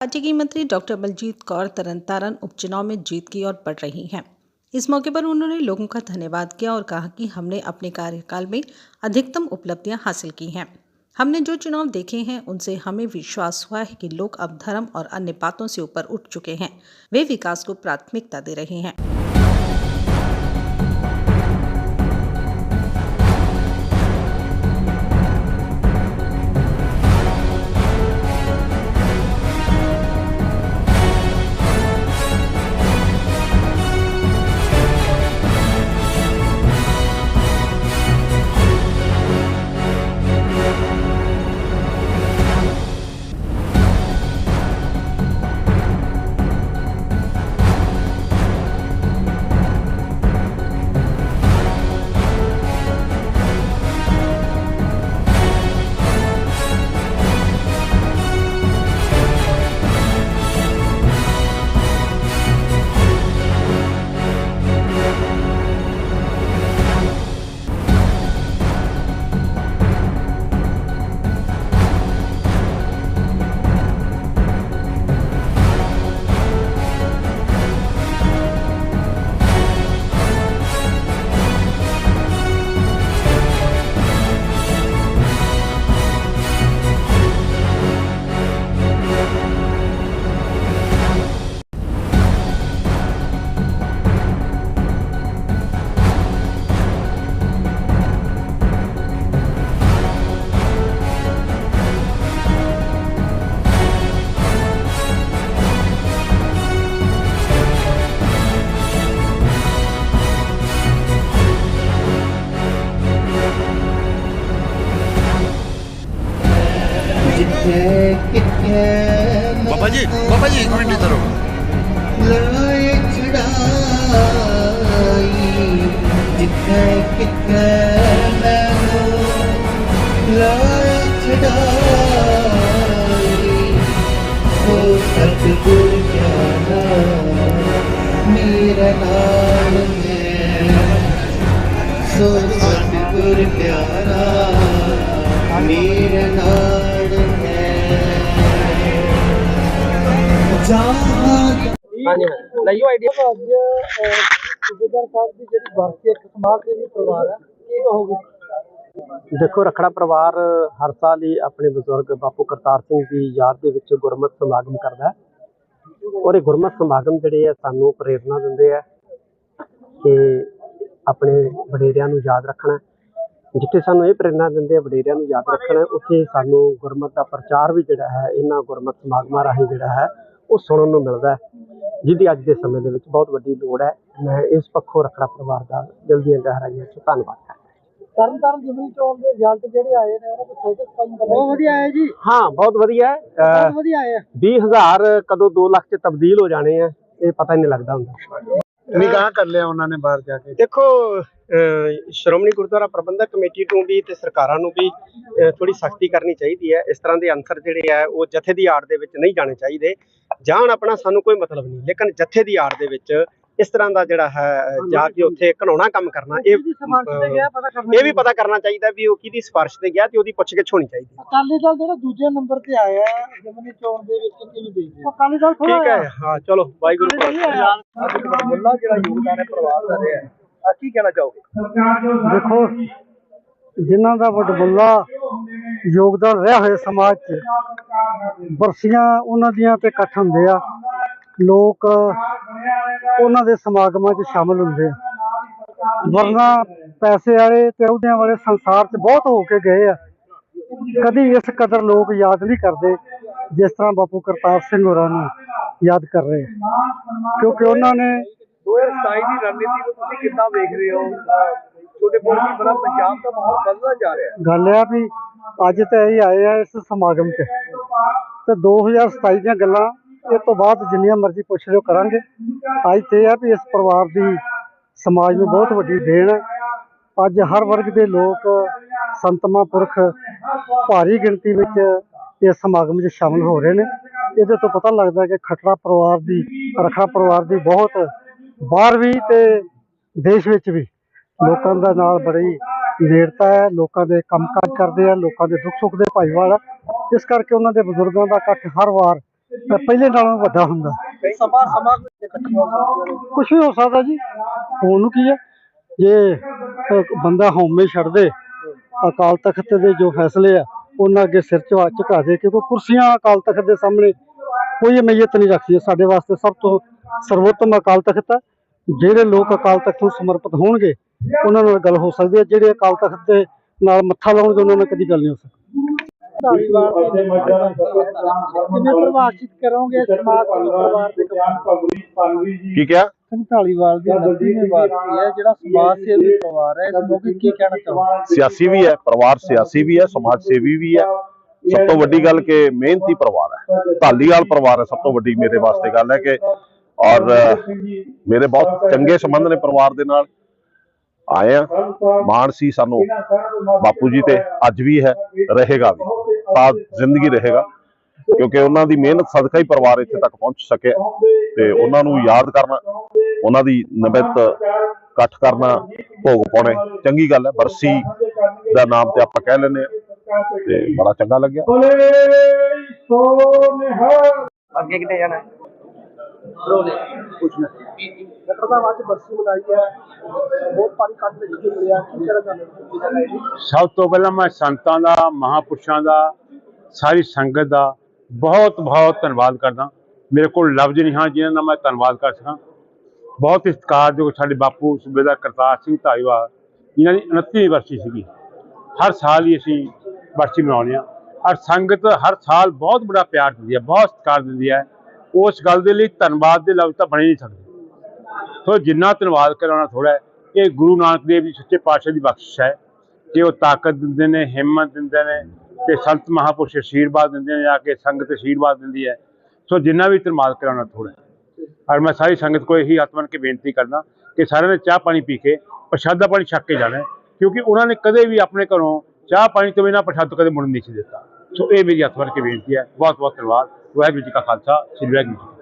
राज्य की मंत्री डॉक्टर बलजीत कौर तरनतारन उपचुनाव में जीत की ओर बढ़ रही हैं। इस मौके पर उन्होंने लोगों का धन्यवाद किया और कहा कि हमने अपने कार्यकाल में अधिकतम उपलब्धियाँ हासिल की हैं। हमने जो चुनाव देखे हैं, उनसे हमें विश्वास हुआ है कि लोग अब धर्म और अन्य बातों से ऊपर उठ चुके हैं। वे विकास को प्राथमिकता दे रहे हैं। ਜੀ ਬਾਬਾ ਜੀ ਇੱਕ ਮਿੰਟ ਇਧਰ ਲਾਏ ਚੜਾਈ ਜਿੱਥੇ ਕਿੱਥੇ ਮੈਨੂੰ ਲਾਏ ਚੜਾਈ ਹੋ ਸਤਿਗੁਰ ਜਾਨਾ ਮੇਰਾ ਨਾਮ ਹੈ ਸੋ ਸਤਿਗੁਰ ਪਿਆਰਾ ਮੇਰਾ ਨਾਮ ਜਹਾਂ ਹਾਂਜੀ। ਲਈਓ ਆਈਡੀਆ ਅੱਜ ਅਹ, ਸੂਬੇਦਾਰ ਸਾਹਿਬ ਦੀ ਜਿਹੜੀ ਬਰਸੀ ਇੱਕ ਸਮਾਜ ਸੇਵੀ ਪਰਿਵਾਰ ਹੈ ਕੀ ਕਹੋਗੇ? ਦੇਖੋ ਰਖੜਾ ਪਰਿਵਾਰ ਹਰ ਸਾਲ ਹੀ ਆਪਣੇ ਬਜ਼ੁਰਗ ਬਾਪੂ ਕਰਤਾਰ ਸਿੰਘ ਦੀ ਯਾਦ ਦੇ ਵਿੱਚ ਗੁਰਮਤਿ ਸਮਾਗਮ ਕਰਦਾ ਹੈ। ਔਰ ਇਹ ਗੁਰਮਤਿ ਸਮਾਗਮ ਜਿਹੜੇ ਆ ਸਾਨੂੰ ਪ੍ਰੇਰਣਾ ਦਿੰਦੇ ਆ ਕਿ ਆਪਣੇ ਵਡੇਰਿਆਂ ਨੂੰ ਯਾਦ ਰੱਖਣਾ। ਜਿੱਥੇ ਸਾਨੂੰ ਇਹ ਪ੍ਰੇਰਣਾ ਦਿੰਦੇ ਆ ਵਡੇਰਿਆਂ ਨੂੰ ਯਾਦ ਰੱਖਣਾ ਉੱਥੇ ਸਾਨੂੰ ਗੁਰਮਤਿ ਦਾ ਪ੍ਰਚਾਰ ਵੀ ਜਿਹੜਾ ਹੈ ਇਹਨਾਂ ਗੁਰਮਤਿ ਸਮਾਗਮਾਂ ਰਾਹੀਂ ਜਿਹੜਾ ਹੈ ਉਹ ਸੁਣਨ ਨੂੰ ਮਿਲਦਾ ਹੈ ਜਿਹਦੀ ਅੱਜ ਦੇ ਸਮੇਂ ਦੇ ਵਿੱਚ ਬਹੁਤ ਵੱਡੀ ਲੋੜ ਹੈ। ਮੈਂ ਇਸ ਪੱਖੋਂ ਰਖੜਾ ਪਰਿਵਾਰ ਦਾ ਦਿਲ ਦੀਆਂ ਗਹਿਰਾਈਆਂ 'ਚ ਧੰਨਵਾਦ ਕਰਦਾ ਤਰਨ ਤਾਰਨ ਜਿਮਨੀ ਚੋਣ ਦੇ ਰਿਜ਼ਲਟ ਜਿਹੜੇ ਆਏ ਨੇ ਉਹਨਾਂ ਸਾਈਕਲ ਸਪਾਈ ਬਹੁਤ ਵਧੀਆ ਆਏ ਜੀ। ਹਾਂ ਬਹੁਤ ਵਧੀਆ ਹੈ। ਬਹੁਤ ਵਧੀਆ ਆਏ ਆ। 20000 ਕਦੋਂ 2 ਲੱਖ ਚ ਤਬਦੀਲ ਹੋ ਜਾਣੇ ਆ ਇਹ ਪਤਾ ਹੀ ਨਹੀਂ ਲੱਗਦਾ ਹੁੰਦਾ। ਨਿਗਾਹ ਕਰ ਲਿਆ ਉਹਨਾਂ ਨੇ ਬਾਹਰ ਜਾ ਕੇ। ਦੇਖੋ ਸ਼੍ਰੋਮਣੀ ਗੁਰਦੁਆਰਾ ਪ੍ਰਬੰਧਕ ਕਮੇਟੀ ਨੂੰ ਵੀ ਤੇ ਸਰਕਾਰਾਂ ਨੂੰ ਵੀ ਥੋੜੀ ਸਖਤੀ ਕਰਨੀ ਚਾਹੀਦੀ ਹੈ। ਇਸ ਤਰ੍ਹਾਂ ਦੇ ਅੰਸਰ ਜਿਹੜੇ ਆ, ਉਹ ਜਥੇ ਦੀ ਆੜ ਦੇ ਵਿੱਚ ਨਹੀਂ ਜਾਣੇ ਚਾਹੀਦੇ। ਜਾਣ ਆਪਣਾ ਸਾਨੂੰ ਕੋਈ ਮਤਲਬ ਨਹੀਂ। ਲੇਕਿਨ ਜਥੇ ਦੀ ਆੜ ਦੇ ਵਿੱਚ ਇਸ ਤਰ੍ਹਾਂ ਦਾ ਜਿਹੜਾ ਹੈ ਜਾ ਕੇ ਉੱਥੇ ਘਨਾਉਣਾ ਕੰਮ ਕਰਨਾ ਇਹ ਇਹ ਵੀ ਪਤਾ ਕਰਨਾ ਚਾਹੀਦਾ ਵੀ ਉਹ ਕਿਹਦੀ ਸਿਫਾਰਿਸ਼ ਤੇ ਗਿਆ ਤੇ ਉਹਦੀ ਪੁੱਛਗਿੱਛ ਹੋਣੀ ਚਾਹੀਦੀ ਹੈ। ਅਕਾਲੀ ਦਲ ਜਿਹੜਾ ਦੂਜੇ ਨੰਬਰ ਤੇ ਆਇਆ ਜਿਮਨੀ ਚੋਣ ਦੇ ਵਿੱਚ ਕਿਵੇਂ ਦੇਖਦੇ ਹੋ? ਅਕਾਲੀ ਦਲ ਠੀਕ ਹੈ ਹਾਂ ਚਲੋ ਵਾਹਿਗੁਰੂ ਮੁੱਲਾ ਜਿਹੜਾ ਯੋਗਦਾਨ ਹੈ ਪਰਿਵਾਰ ਦਾ ਰਿਹਾ ਆ ਕੀ ਕਹਿਣਾ ਚਾਹੋਗੇ? ਦੇਖੋ ਜਿਨ੍ਹਾਂ ਦਾ ਵਡਮੁੱਲਾ ਯੋਗਦਾਨ ਰਿਹਾ ਹੋਇਆ ਸਮਾਜ 'ਚ ਬਰਸੀਆਂ ਉਹਨਾਂ ਦੀਆਂ ਤੇ ਇਕੱਠ ਹੁੰਦੇ ਆ। ਲੋਕ ਉਹਨਾਂ ਦੇ ਸਮਾਗਮਾਂ 'ਚ ਸ਼ਾਮਲ ਹੁੰਦੇ ਆ। ਵਰਨਾ ਪੈਸੇ ਵਾਲੇ ਤੇ ਅਹੁਦਿਆਂ ਵਾਲੇ ਸੰਸਾਰ 'ਚ ਬਹੁਤ ਹੋ ਕੇ ਗਏ ਆ। ਕਦੀ ਇਸ ਕਦਰ ਲੋਕ ਯਾਦ ਨਹੀਂ ਕਰਦੇ ਜਿਸ ਤਰ੍ਹਾਂ ਬਾਪੂ ਕਰਤਾਰ ਸਿੰਘ ਹੋਰਾਂ ਨੂੰ ਯਾਦ ਕਰ ਰਹੇ ਕਿਉਂਕਿ ਉਹਨਾਂ ਨੇ 2027 ਦੀ ਰਣਨੀਤੀ ਨੂੰ ਤੁਸੀਂ ਕਿੱਦਾਂ ਵੇਖ ਰਹੇ ਹੋ? ਅਹ ਛੋਟੇ ਬੋਲਦੀ ਬੜਾ ਪੰਜਾਬ ਦਾ ਮਾਹੌਲ ਬਦਲਦਾ ਜਾ ਰਿਹਾ ਹੈ? ਗੱਲ ਆ ਵੀ ਅੱਜ ਤਾਂ ਇਹ ਆਏ ਆ ਇਸ ਸਮਾਗਮ 'ਚ ਤੇ 2027 ਦੀਆਂ ਗੱਲਾਂ ਇਹ ਤੋਂ ਬਾਅਦ ਜਿੰਨੀਆਂ ਮਰਜ਼ੀ ਪੁੱਛ ਲਿਓ ਕਰਾਂਗੇ। ਅੱਜ ਤੇ ਇਹ ਆ ਵੀ ਇਸ ਪਰਿਵਾਰ ਦੀ ਸਮਾਜ ਨੂੰ ਬਹੁਤ ਵੱਡੀ ਦੇਣ ਹੈ। ਅੱਜ ਹਰ ਵਰਗ ਦੇ ਲੋਕ ਸੰਤਮਾ ਪੁਰਖ ਭਾਰੀ ਗਿਣਤੀ ਵਿੱਚ ਇਸ ਸਮਾਗਮ 'ਚ ਸ਼ਾਮਲ ਹੋ ਰਹੇ ਨੇ। ਇਹਦੇ ਤੋਂ ਪਤਾ ਲੱਗਦਾ ਕਿ ਖਟੜਾ ਪਰਿਵਾਰ ਦੀ, ਰਖੜਾ ਪਰਿਵਾਰ ਦੀ ਬਹੁਤ ਬਾਹਰ ਵੀ ਤੇ ਦੇਸ਼ ਵਿੱਚ ਵੀ ਲੋਕਾਂ ਦਾ ਨਾਲ ਬੜੀ ਨੇੜਤਾ ਹੈ, ਲੋਕਾਂ ਦੇ ਕੰਮਕਾਜ ਕਰਦੇ ਆ, ਲੋਕਾਂ ਦੇ ਦੁੱਖ ਸੁੱਖ ਦੇ ਭਾਈਵਾਲ ਆ। ਇਸ ਕਰਕੇ ਉਹਨਾਂ ਦੇ ਬਜ਼ੁਰਗਾਂ ਦਾ ਇਕੱਠ ਹਰ ਵਾਰ ਪਹਿਲੇ ਨਾਲੋਂ ਵੱਡਾ ਹੁੰਦਾ। ਸਮਾਂ ਸਮਾਂ ਕੁਝ ਵੀ ਹੋ ਸਕਦਾ ਜੀ। ਹੋਣ ਨੂੰ ਕੀ ਹੈ? ਜੇ ਬੰਦਾ ਹਉਮੈ ਛੱਡ ਦੇ ਅਕਾਲ ਤਖਤ ਦੇ ਜੋ ਫੈਸਲੇ ਆ ਉਹਨਾਂ ਅੱਗੇ ਸਿਰ ਝੁਕਾ ਝੁਕਾ ਦੇ ਕਿਉਂਕਿ ਕੁਰਸੀਆਂ ਅਕਾਲ ਤਖਤ ਦੇ ਸਾਹਮਣੇ ਕੋਈ ਅਹਿਮੀਅਤ ਨਹੀਂ ਰੱਖਦੀ। ਸਾਡੇ ਵਾਸਤੇ ਸਭ ਤੋਂ ਸਰਵੋਤਮ ਅਕਾਲ ਤਖਤ ਹੈ ਜਿਹੜੇ ਲੋਕ ਅਕਾਲ ਤਖਤ ਨੂੰ ਸਮਰਪਿਤ ਹੋਣਗੇ ਉਹਨਾਂ ਨਾਲ ਗੱਲ ਹੋ ਸਕਦੀ ਹੈ। ਜਿਹੜੇ ਅਕਾਲ ਤਖਤ ਦੇ ਨਾਲ ਮੱਥਾ ਲਾਉਣਗੇ ਉਹਨਾਂ ਨਾਲ ਕਦੀ ਗੱਲ ਨਹੀਂ ਹੋ ਸਕਦੀ। ਕਿਵੇਂ ਪ੍ਰਭਾਸ਼ਿਤ ਕਰੋਗੇ ਸਮਾਜ ਪਰਿਵਾਰ ਦੇ ਕੀ ਕਿਹਾ? ਸਿੰਘ ਢਾਲੀਵਾਲ ਦੀ ਨਦੀਵੇਂ ਵਾਰਸੀ ਹੈ ਜਿਹੜਾ ਸਮਾਜ ਸੇਵੀ ਪਰਿਵਾਰ ਹੈ ਇਸ ਮੌਕੇ ਕੀ ਕਹਿਣਾ ਚਾਹੋਗੇ? ਸਿਆਸੀ ਵੀ ਹੈ ਪਰਿਵਾਰ ਸਿਆਸੀ ਵੀ ਹੈ ਸਮਾਜ ਸੇਵੀ ਵੀ ਹੈ। ਸਭ ਤੋਂ ਵੱਡੀ ਗੱਲ ਕਿ ਮਿਹਨਤੀ ਪਰਿਵਾਰ ਹੈ। ਢਾਲੀਵਾਲ ਪਰਿਵਾਰ ਹੈ ਸਭ ਤੋਂ ਵੱਡੀ ਮੇਰੇ ਵਾਸਤੇ ਗੱਲ ਹੈ ਕਿ ਔਰ ਮੇਰੇ ਬਹੁਤ ਚੰਗੇ ਸੰਬੰਧ ਨੇ ਪਰਿਵਾਰ ਦੇ ਨਾਲ। ਆਏ ਆ ਮਾਣ ਸੀ ਸਾਨੂੰ ਬਾਪੂ ਜੀ ਤੇ ਅੱਜ ਵੀ ਹੈ ਰਹੇਗਾ ਵੀ। ਤਾਂ ਜ਼ਿੰਦਗੀ ਰਹੇਗਾ ਕਿਉਂਕਿ ਉਹਨਾਂ ਦੀ ਮਿਹਨਤ ਸਦਕਾ ਹੀ ਪਰਿਵਾਰ ਇੱਥੇ ਤੱਕ ਪਹੁੰਚ ਸਕਿਆ ਤੇ ਉਹਨਾਂ ਨੂੰ ਯਾਦ ਕਰਨਾ ਉਹਨਾਂ ਦੀ ਨਿਮਿਤ ਇਕੱਠ ਕਰਨਾ ਭੋਗ ਪਾਉਣੇ ਚੰਗੀ ਗੱਲ ਹੈ ਬਰਸੀ ਦਾ ਨਾਮ ਤੇ ਆਪਾਂ ਕਹਿ ਲੈਂਦੇ ਆ ਤੇ ਬੜਾ ਚੰਗਾ ਲੱਗਿਆ। ਅੱਗੇ ਕਿਤੇ ਜਾਣਾ ਡਾਕਟਰ ਸਾਹਿਬ ਅੱਜ ਬਰਸੀ ਮਨਾਈ ਹੈ। ਬਹੁਤ ਪਾਣੀ ਕੱਢ ਵਿੱਚ ਕੀ ਮਿਲਿਆ? ਕੀ ਕਹਿਣਾ ਚਾਹੁੰਦੇ ਹੋ? ਸਭ ਤੋਂ ਪਹਿਲਾਂ ਮੈਂ ਸੰਤਾਂ ਦਾ ਮਹਾਪੁਰਸ਼ਾਂ ਦਾ ਸਾਰੀ ਸੰਗਤ ਦਾ ਬਹੁਤ ਬਹੁਤ ਧੰਨਵਾਦ ਕਰਦਾ। ਮੇਰੇ ਕੋਲ ਲਫ਼ਜ਼ ਨਹੀਂ ਹਨ ਜਿਨ੍ਹਾਂ ਦਾ ਮੈਂ ਧੰਨਵਾਦ ਕਰ ਸਕਾਂ। ਬਹੁਤ ਹੀ ਸਤਿਕਾਰਯੋਗ ਸਾਡੇ ਬਾਪੂ ਸੂਬੇਦਾਰ ਕਰਤਾਰ ਸਿੰਘ ਧਾਲੀਵਾਲ ਜਿਨ੍ਹਾਂ ਦੀ 29ਵੀਂ ਵਰਸੀ ਸੀਗੀ। ਹਰ ਸਾਲ ਹੀ ਅਸੀਂ ਵਰਸੀ ਮਨਾਉਂਦੇ ਹਾਂ। ਔਰ ਸੰਗਤ ਹਰ ਸਾਲ ਬਹੁਤ ਬੜਾ ਪਿਆਰ ਦਿੰਦੀ ਹੈ, ਬਹੁਤ ਸਤਿਕਾਰ ਦਿੰਦੀ ਹੈ। ਉਸ ਗੱਲ ਦੇ ਲਈ ਧੰਨਵਾਦ ਦੇ ਲਫ਼ਜ਼ ਤਾਂ ਬਣੇ ਨਹੀਂ ਸਕਦੇ। ਸੋ ਜਿੰਨਾ ਧੰਨਵਾਦ ਕਰਾਉਣਾ ਥੋੜਾ ਇਹ ਗੁਰੂ ਨਾਨਕ ਦੇਵ ਜੀ ਸੱਚੇ ਪਾਤਸ਼ਾਹ ਦੀ ਬਖਸ਼ਿਸ਼ ਹੈ। ਕਿ ਉਹ ਤਾਕਤ ਦਿੰਦੇ ਨੇ, ਹਿੰਮਤ ਦਿੰਦੇ ਨੇ। ਤੇ ਸੰਤ ਮਹਾਪੁਰਸ਼ ਅਸ਼ੀਰਵਾਦ ਦਿੰਦੇ ਨੇ ਜਾ ਕੇ, ਸੰਗਤ ਅਸ਼ੀਰਵਾਦ ਦਿੰਦੀ ਹੈ। ਸੋ ਜਿੰਨਾ ਵੀ ਧੰਨਵਾਦ ਕਰਾਉਣਾ ਥੋੜਾ ਹੈ। ਔਰ ਮੈਂ ਸਾਰੀ ਸੰਗਤ ਕੋਲ ਇਹੀ ਹੱਥ ਬੰਨ੍ਹ ਕੇ ਬੇਨਤੀ ਕਰਦਾ ਕਿ ਸਾਰਿਆਂ ਨੇ ਚਾਹ ਪਾਣੀ ਪੀ ਕੇ ਪ੍ਰਸ਼ਾਦਾ ਪਾਣੀ ਛੱਕ ਕੇ ਜਾਣਾ ਕਿਉਂਕਿ ਉਹਨਾਂ ਨੇ ਕਦੇ ਵੀ ਆਪਣੇ ਘਰੋਂ ਚਾਹ ਪਾਣੀ ਤੋਂ ਬਿਨਾਂ ਪ੍ਰਸ਼ਾਦ ਕਦੇ ਮੁੜਨ ਨਹੀਂ ਸੀ ਦਿੱਤਾ। ਸੋ ਇਹ ਮੇਰੀ ਹੱਥ ਬੰਨ੍ਹ ਕੇ ਬੇਨਤੀ ਹੈ। ਬਹੁਤ ਬਹੁਤ ਧੰਨਵਾਦ। ਵਾਹਿਗੁਰੂ ਜੀ ਕਾ ਖਾਲਸਾ, ਸ੍ਰੀ ਵਾਹਿਗੁਰੂ ਜੀ